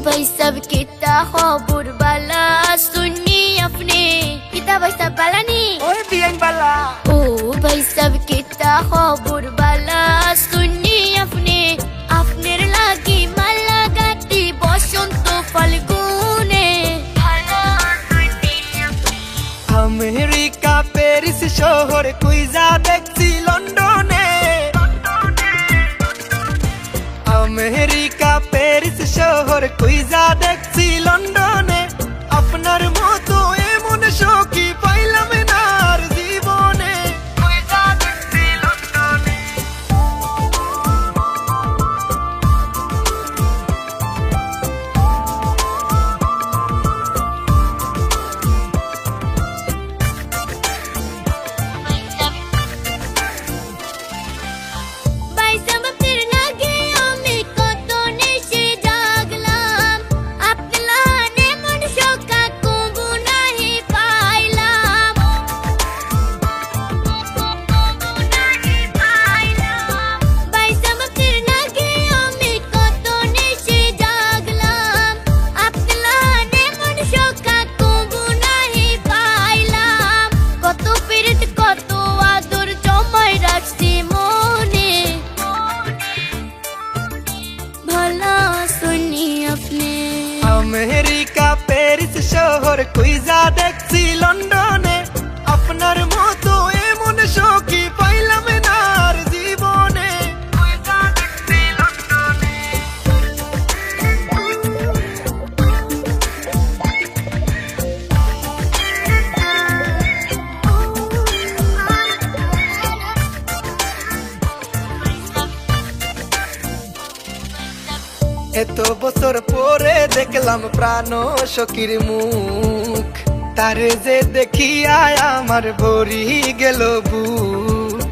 सब कितना खबर बाला सुननी अपने कितना भाई सब बाला नी ওই বিয়াইন বালা ओ भाई सब कितना खबर बाला सुननी अपने अपने लागी माला गाती বসন্ত ফাল্গুনে আমেরিকা প্যারিস শহর কুইজা দেখছি লন্ডনে শহর কুইজা দেখছি লন্ডনে। আমেরিকা প্যারিস শহর কুইজা দেখছি এত বছর পরে দেখলাম প্রাণ সখীর মুখ। তারে যে দেখিয়া আমার ভরি গেল বুক।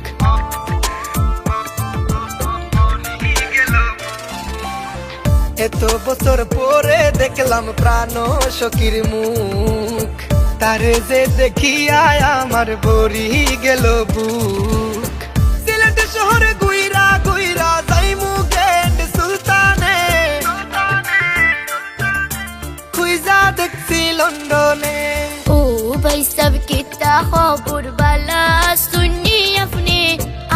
এত বছর পরে দেখলাম প্রাণ সখীর মুখ। তারে যে দেখিয়া আমার ভরি গেল বুক। যা দেখছি লন্ডনে। ও ভাই সব কিতা খবর বালা। শুনি আপনি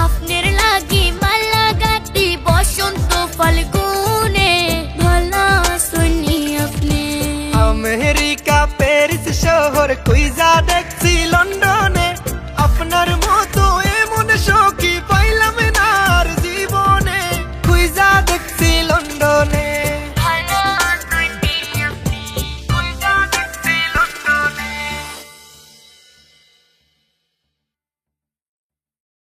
আপনার লাগি মালা গাতি বসন্ত ফাল্গুনে। ভালা শুনি আপনি। আমেরিকা প্যারিস শহর কুইজা দেখছি লন্ডন।